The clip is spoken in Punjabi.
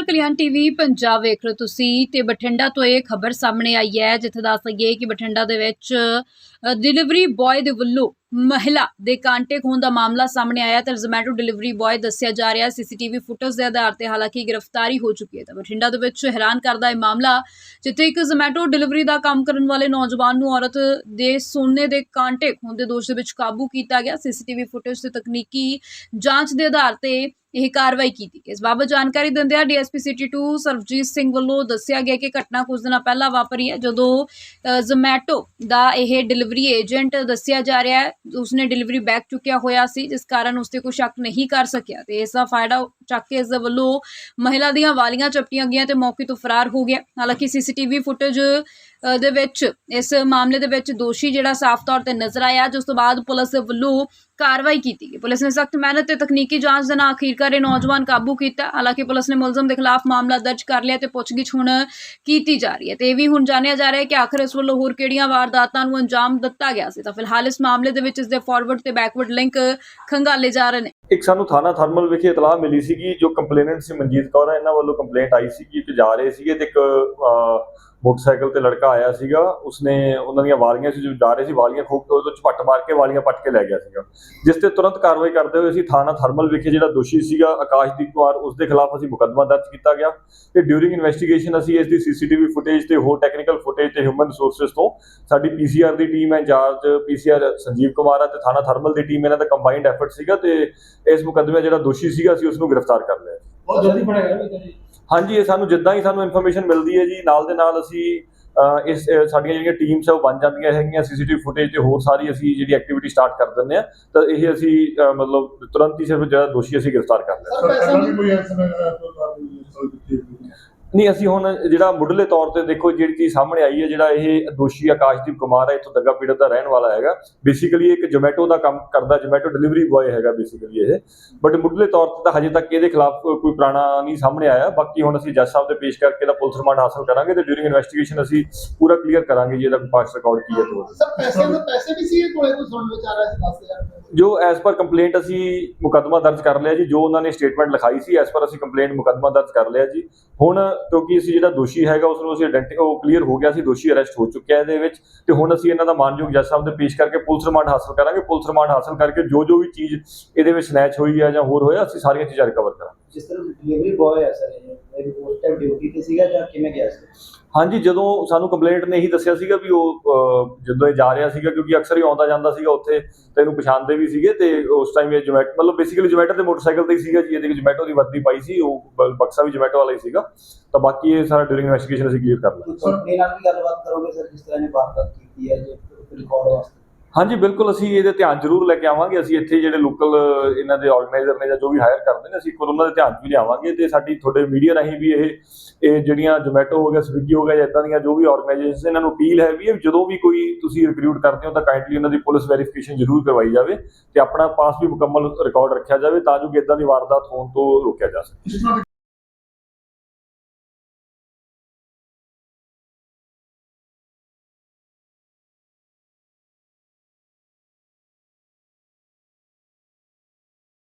ਅਕਾਲ ਕਲਿਆਣ ਟੀਵੀ ਪੰਜਾਬ ਵੇਖ ਰਹੇ ਹੋ ਤੁਸੀਂ ਤੇ ਬਠਿੰਡਾ ਤੋਂ ਇਹ ਖਬਰ ਸਾਹਮਣੇ ਆਈ ਹੈ, ਜਿੱਥੇ ਦੱਸ ਦਈਏ ਕਿ ਬਠਿੰਡਾ ਦੇ ਵਿੱਚ ਡਿਲੀਵਰੀ ਬॉय ਦੇ ਵੱਲੋਂ ਮਹਿਲਾ ਦੇ ਕਾਂਟੇ ਖੋਣ ਦਾ ਮਾਮਲਾ ਸਾਹਮਣੇ ਆਇਆ ਤੇ ਜ਼ੋਮੈਟੋ ਡਿਲੀਵਰੀ ਬॉय ਦੱਸਿਆ ਜਾ ਰਿਹਾ ਸੀਸੀਟੀਵੀ ਫੁਟੇਜ ਦੇ ਆਧਾਰ ਤੇ ਹਾਲਾਂਕਿ ਗ੍ਰਿਫਤਾਰੀ ਹੋ ਚੁੱਕੀ ਹੈ। ਤਾਂ ਬਠਿੰਡਾ ਦੇ ਵਿੱਚ ਹੈਰਾਨ ਕਰਦਾ ਇਹ ਮਾਮਲਾ, ਜਿੱਥੇ ਇੱਕ ਜ਼ੋਮੈਟੋ ਡਿਲੀਵਰੀ ਦਾ ਕੰਮ ਕਰਨ ਵਾਲੇ ਨੌਜਵਾਨ ਨੂੰ ਔਰਤ ਦੇ ਸੋਨੇ ਦੇ ਕਾਂਟੇ ਖੋਣ ਦੇ ਦੋਸ਼ ਦੇ ਵਿੱਚ ਕਾਬੂ ਕੀਤਾ ਗਿਆ। ਸੀਸੀਟੀਵੀ ਫੁਟੇਜ ਤੇ ਤਕਨੀਕੀ ਜਾਂਚ ਦੇ ਆਧਾਰ ਤੇ ਇਹ ਕਾਰਵਾਈ ਕੀਤੀ ਗਈ। ਇਸ ਬਾਬਤ ਜਾਣਕਾਰੀ ਦਿੰਦਿਆਂ ਡੀਐਸਪੀ ਸਿਟੀ 2 ਸਰਬਜੀਤ ਸਿੰਘ ਵੱਲੋਂ ਦੱਸਿਆ ਗਿਆ ਕਿ ਘਟਨਾ ਕੁਝ ਦਿਨਾਂ ਪਹਿਲਾਂ ਵਾਪਰੀ ਹੈ, ਜਦੋਂ ਜ਼ੋਮੈਟੋ ਦਾ ਇਹ ਡਿਲੀਵਰੀ ਏਜੰਟ ਦੱਸਿਆ ਜਾ ਰਿਹਾ ਹੈ, ਉਸਨੇ ਡਿਲੀਵਰੀ ਬੈਕ ਚੁੱਕਿਆ ਹੋਇਆ ਸੀ, ਜਿਸ ਕਾਰਨ ਉਸ ਤੇ ਕੋਈ ਸ਼ੱਕ ਨਹੀਂ ਕਰ ਸਕਿਆ ਤੇ ਇਸ ਦਾ ਫਾਇਦਾ ਚੱਕ ਕੇ ਇਸ ਦੇ ਵੱਲੋਂ ਮਹਿਲਾ ਦੀਆਂ ਵਾਲੀਆਂ ਚਪਟੀਆਂ ਗਈਆਂ ਤੇ ਮੌਕੇ ਤੋਂ ਫਰਾਰ ਹੋ ਗਿਆ। ਹਾਲਾਂਕਿ ਸੀਸੀਟੀਵੀ ਫੁਟੇਜ ਦੇ ਵਿੱਚ, ਇਸ ਮਾਮਲੇ ਦੇ ਵਿੱਚ ਦੋਸ਼ੀ ਜਿਹੜਾ ਸਾਫ਼ ਤੌਰ ਤੇ ਨਜ਼ਰ ਆਇਆ ਜਿਸ ਤੋਂ ਬਾਅਦ ਪੁਲਿਸ ਵੱਲੋਂ ਕਾਰਵਾਈ ਕੀਤੀ ਗਈ। ਪੁਲਿਸ ਨੇ ਸਖਤ ਮਿਹਨਤ ਤੇ ਤਕਨੀਕੀ ਜਾਂਚ ਦੇ ਨਾਲ ਅਖੀਰਕਾਰ ਇਹ ਨੌਜਵਾਨ ਕਾਬੂ ਕੀਤਾ। ਹਾਲਾਂਕਿ ਪੁਲਿਸ ਨੇ ਮੁਲਜ਼ਮ ਦੇ ਖਿਲਾਫ ਮਾਮਲਾ ਦਰਜ ਕਰ ਲਿਆ ਤੇ ਪੁੱਛਗਿੱਛ ਹੁਣ ਕੀਤੀ ਜਾ ਰਹੀ ਹੈ। ਤੇ ਇਹ ਵੀ ਹੁਣ ਜਾਣਿਆ ਜਾ ਰਿਹਾ ਹੈ ਕਿ ਆਖਰ ਇਸ ਵੱਲੋਂ ਹੋਰ ਕਿਹੜੀਆਂ ਵਾਰਦਾਤਾਂ ਨੂੰ ਅੰਜਾਮ ਦਿੱਤਾ ਗਿਆ ਸੀ। ਤਾਂ ਫਿਲਹਾਲ ਇਸ ਮਾਮਲੇ ਦੇ ਵਿੱਚ ਇਸ ਦੇ ਫਾਰਵਰਡ ਤੇ ਬੈਕਵਰਡ ਲਿੰਕ ਖੰਗਾਲੇ ਜਾ ਰਹੇ ਨੇ। ਇੱਕ ਸਾਨੂੰ ਥਾਣਾ ਥਰਮਲ ਵਿਖੇ ਇਤਲਾਹ ਮਿਲੀ ਸੀਗੀ, ਜੋ ਕੰਪਲੇਨੈਂਟ ਸੀ ਮਨਜੀਤ ਕੌਰ ਇਹਨਾਂ ਵੱਲੋਂ ਕੰਪਲੇਂਟ ਆਈ ਸੀ ਕਿ ਜਾ ਰਹੇ ਸੀਗੇ ਤੇ ਇੱਕ ਮੋਟਰਸਾਈਕਲ ਤੇ ਲੜਕਾ ਆਇਆ ਸੀਗਾ, ਉਸਨੇ ਉਹਨਾਂ ਦੀਆਂ ਵਾਲੀਆਂ ਸੀ ਜੋ ਜਾ ਰਹੇ ਸੀ, ਵਾਲੀਆਂ ਖੋਪ ਕੇ ਉਹਦੇ ਚ ਮਾਰ ਕੇ ਵਾਲੀਆਂ ਪੱਟ ਕੇ ਲੈ ਗਿਆ ਸੀਗਾ। ਜਿਸ ਤੇ ਤੁਰੰਤ ਕਾਰਵਾਈ ਕਰਦੇ ਹੋਏ ਅਸੀਂ ਥਾਣਾ ਥਰਮਲ ਵਿਖੇ ਜਿਹੜਾ ਦੋਸ਼ੀ ਸੀਗਾ, ਆਕਾਸ਼ਦੀਪ ਕੁਮਾਰ ਉਸ ਦੇ ਖਿਲਾਫ ਅਸੀਂ ਮੁਕੱਦਮਾ ਦਰਜ ਕੀਤਾ ਗਿਆ। ਤੇ ਡਿਊਰਿੰਗ ਇਨਵੈਸਟੀਗੇਸ਼ਨ ਅਸੀਂ ਇਸ ਦੀ ਸੀਸੀਟੀਵੀ ਫੁਟੇਜ ਤੇ ਹੋਰ ਟੈਕਨੀਕਲ ਫੁਟੇਜ ਤੇ ਹਿਊਮਨ ਰਿਸੋਰਸਸ ਤੋਂ ਸਾਡੀ ਪੀਸੀਆਰ ਦੀ ਟੀਮ ਹੈ, ਇੰਚਾਰਜ ਪੀਸੀਆਰ ਸੰਜੀਵ ਕੁਮਾਰ ਹੈ ਤੇ ਥਾਣਾ ਥਰਮਲ ਦੀ ਟੀਮ ਇਹਨਾਂ ਦਾ ਕੰਬਾਈਨਡ ਐਫਰਟ ਸੀਗਾ ਤੇ ਇਸ ਮੁਕੱਦਮੇ ਜਿਹੜਾ ਦੋਸ਼ੀ ਸੀਗਾ, ਅਸੀਂ ਉਸ ਨੂੰ ਗ੍ਰਿਫਤਾਰ ਕਰ ਲਿਆ। ਬਹੁਤ ਜਲਦੀ ਫੜਿਆ ਗਿਆ ਹਾਂਜੀ, ਇਹ ਸਾਨੂੰ ਜਿੱਦਾਂ ਹੀ ਸਾਨੂੰ ਇਨਫੋਰਮੇਸ਼ਨ ਮਿਲਦੀ ਹੈ ਜੀ, ਨਾਲ ਦੇ ਨਾਲ ਅਸੀਂ ਇਸ ਸਾਡੀਆਂ ਜਿਹੜੀਆਂ ਟੀਮਸ ਆ, ਉਹ ਬਣ ਜਾਂਦੀਆਂ ਹੈਗੀਆਂ। ਸੀਸੀਟੀਵੀ ਫੁਟੇਜ ਤੇ ਹੋਰ ਸਾਰੀ ਅਸੀਂ ਜਿਹੜੀ ਐਕਟੀਵਿਟੀ ਸਟਾਰਟ ਕਰ ਦਿੰਦੇ ਆ ਤਾਂ ਇਹ ਅਸੀਂ ਮਤਲਬ ਤੁਰੰਤ ਹੀ ਸਿਰਫ ਜਿਹੜਾ ਦੋਸ਼ੀ ਅਸੀਂ ਗ੍ਰਿਫਤਾਰ ਕਰ ਲਿਆ ਸਰ ਪੈਸਾ ਵੀ ਵੀ ਕੋਈ ਐਕਸ਼ਨ ਦਿੱਤੀ ਨਹੀਂ ਅਸੀਂ ਹੁਣ ਜਿਹੜਾ ਮੁੱਢਲੇ ਤੌਰ ਤੇ ਦੇਖੋ ਜਿਹੜੀ ਚੀਜ਼ ਸਾਹਮਣੇ ਆਈ ਹੈ ਜਿਹੜਾ ਇਹ ਦੋਸ਼ੀ ਆਕਾਸ਼ਦੀਪ ਕੁਮਾਰ ਹੈ ਇੱਥੋਂ ਦੱਗਾ ਪੀੜਤ ਦਾ ਰਹਿਣ ਵਾਲਾ ਹੈਗਾ। ਬੇਸਿਕਲੀ ਇੱਕ ਜੋਮੈਟੋ ਦਾ ਕੰਮ ਕਰਦਾ ਜੋਮੈਟੋ ਡਿਲੀਵਰੀ ਬॉय ਹੈਗਾ ਬੇਸਿਕਲੀ ਇਹ। ਬਟ ਮੁੱਢਲੇ ਤੌਰ ਤੇ ਤਾਂ ਹਜੇ ਤੱਕ ਇਹਦੇ ਖਿਲਾਫ ਕੋਈ ਪੁਰਾਣਾ ਨਹੀਂ ਸਾਹਮਣੇ ਆਇਆ। ਬਾਕੀ ਹੁਣ ਅਸੀਂ ਜੱਜ ਸਾਹਿਬ ਦੇ ਪੇਸ਼ ਕਰਕੇ ਇਹਦਾ ਪੁਲਿਸ ਰਿਮਾਂਡ ਹਾਸਲ ਕਰਾਂਗੇ ਤੇ ਡਿਊਰਿੰਗ ਇਨਵੈਸਟੀਗੇਸ਼ਨ ਅਸੀਂ ਪੂਰਾ ਕਲੀਅਰ ਕਰਾਂਗੇ ਜੀ ਇਹਦਾ ਪਾਸ ਰਿਕਾਰਡ ਕੀ ਹੈ ਤੋਂ ਸਰ ਪੈਸੇ ਦੇ ਪੈਸੇ ਵੀ ਸੀ ਇਹ ਕੋਲੇ? ਕੋਈ ਸੁਣ ਵਿਚਾਰਾ ਸੀ 10000 ਰੁਪਏ। ਜੋ ਐਸ ਪਰ ਕੰਪਲੇਂਟ ਅਸੀਂ ਮੁਕੱਦਮਾ ਦਰਜ ਕਰ ਲਿਆ ਜੀ ਜੋ ਉਹਨਾਂ ਨੇ ਸਟੇਟਮੈਂਟ ਲਿਖਾਈ ਸੀ ਐਸ ਪਰ ਅਸੀਂ ਕੰਪਲੇਂਟ ਮੁਕੱਦਮਾ ਦਰਜ ਕਰ ਲਿਆ ਜੀ। ਹੁਣ ਕਿਉਂਕਿ ਅਸੀਂ ਜਿਹੜਾ ਦੋਸ਼ੀ ਹੈਗਾ ਉਸ ਨੂੰ ਅਸੀਂ ਆਇਡੈਂਟੀ ਉਹ ਕਲੀਅਰ ਹੋ ਗਿਆ ਸੀ, ਦੋਸ਼ੀ ਅਰੈਸਟ ਹੋ ਚੁੱਕਿਆ ਇਹਦੇ ਵਿੱਚ ਤੇ ਹੁਣ ਅਸੀਂ ਇਹਨਾਂ ਦਾ ਮਾਨਯੋਗ ਜੱਜ ਸਾਹਿਬ ਦੇ ਪੇਸ਼ ਕਰਕੇ ਪੁਲਿਸ ਰਿਮਾਂਡ ਹਾਸਲ ਕਰਾਂਗੇ। ਪੁਲਿਸ ਰਿਮਾਂਡ ਹਾਸਲ ਕਰਕੇ ਜੋ ਜੋ ਵੀ ਚੀਜ਼ ਇਹਦੇ ਵਿੱਚ ਸਨੈਚ ਹੋਈ ਹੈ ਜਾਂ ਹੋਰ ਹੋਇਆ, ਅਸੀਂ ਸਾਰੀਆਂ ਚੀਜ਼ਾਂ ਰਿਕਵਰ ਕਰਾਂਗੇ। ਜਿਸ ਤਰ੍ਹਾਂ ਡਿਲੀਵਰੀ ਬॉय ਹੈ ਸਰ ਇਹ ਮੇਰੀ ਪੋਸਟ ਟਾਈਮ ਡਿਊਟੀ ਤੇ ਸੀਗਾ ਜਾਂ ਕਿਵੇਂ ਗਿਆ ਸੀ? ਹਾਂਜੀ ਜਦੋਂ ਸਾਨੂੰ ਕੰਪਲੇਂਟ ਨੇ ਇਹੀ ਦੱਸਿਆ ਸੀਗਾ ਵੀ ਉਹ ਜਦੋਂ ਇਹ ਜਾ ਰਿਹਾ ਸੀਗਾ ਕਿਉਂਕਿ ਅਕਸਰ ਹੀ ਆਉਂਦਾ ਜਾਂਦਾ ਸੀਗਾ ਉੱਥੇ ਤੇ ਇਹਨੂੰ ਪਛਾਣਦੇ ਵੀ ਸੀਗੇ ਤੇ ਉਸ ਟਾਈਮ ਇਹ ਜੋਮੈਟੋ ਮਤਲਬ ਬੇਸਿਕਲੀ ਜੋਮੈਟੋ ਦੇ ਮੋਟਰਸਾਈਕਲ ਤੇ ਹੀ ਸੀਗਾ ਜੀ ਇਹਦੇ ਜੋਮੈਟੋ ਦੀ ਵਰਦੀ ਪਾਈ ਸੀ ਉਹ ਬਕਸਾ ਵੀ ਜੋਮੈਟੋ ਵਾਲਾ ਹੀ ਸੀਗਾ। ਤਾਂ ਬਾਕੀ ਇਹ ਸਾਰਾ ਡਿਊਰਿੰਗ ਇਨਵੈਸਟੀਗੇਸ਼ਨ ਅਸੀਂ ਕਲੀਅਰ ਕਰ ਲਾਂਗੇ ਕੋਈ ਕੰਪਨੀ ਨਾਲ ਵੀ ਗੱਲਬਾਤ ਕਰੋਗੇ ਸਰ ਜਿਸ ਤਰ੍ਹਾਂ ਨੇ ਵਾਰਦਾਤ ਕੀਤੀ ਹੈ ਜੇ ਰਿਕਾਰਡ ਵਾਸਤੇ। ਹਾਂਜੀ, ਬਿਲਕੁਲ ਅਸੀਂ ਇਹਦੇ ਧਿਆਨ ਜ਼ਰੂਰ ਲੈ ਕੇ ਆਵਾਂਗੇ। ਅਸੀਂ ਇੱਥੇ ਜਿਹੜੇ ਲੋਕਲ ਇਹਨਾਂ ਦੇ ਆਰਗੇਨਾਈਜ਼ਰ ਨੇ ਜਾਂ ਜੋ ਵੀ ਹਾਇਰ ਕਰਦੇ ਨੇ, ਅਸੀਂ ਇੱਕ ਉਹਨਾਂ ਦੇ ਧਿਆਨ 'ਚ ਵੀ ਲਿਆਵਾਂਗੇ ਤੇ ਸਾਡੀ ਤੁਹਾਡੇ ਮੀਡੀਆ ਰਾਹੀਂ ਵੀ ਇਹ ਇਹ ਜਿਹੜੀਆਂ ਜੋਮੈਟੋ ਹੋ ਗਿਆ ਸਵਿਗੀ ਹੋ ਗਿਆ ਜਾਂ ਇਦਾਂ ਦੀਆਂ ਜੋ ਵੀ ਆਰਗੇਨਾਈਜੇਸ਼ਨ ਇਹਨਾਂ ਨੂੰ ਅਪੀਲ ਹੈ ਵੀ ਇਹ ਜਦੋਂ ਵੀ ਕੋਈ ਤੁਸੀਂ ਰਿਕਰੂਟ ਕਰਦੇ ਹੋ ਤਾਂ ਕਾਈਂਡਲੀ ਉਹਨਾਂ ਦੀ ਪੁਲਿਸ ਵੈਰੀਫਿਕੇਸ਼ਨ ਜ਼ਰੂਰ ਕਰਵਾਈ ਜਾਵੇ ਤੇ ਆਪਣਾ ਪਾਸ ਵੀ ਮੁਕੰਮਲ ਰਿਕਾਰਡ ਰੱਖਿਆ ਜਾਵੇ ਤਾਂ ਜੋ ਕਿ ਇਦਾਂ ਦੀ ਵਾਰਦਾਤ ਹੋਣ ਤੋਂ ਰੋਕਿਆ ਜਾ ਸਕੇ।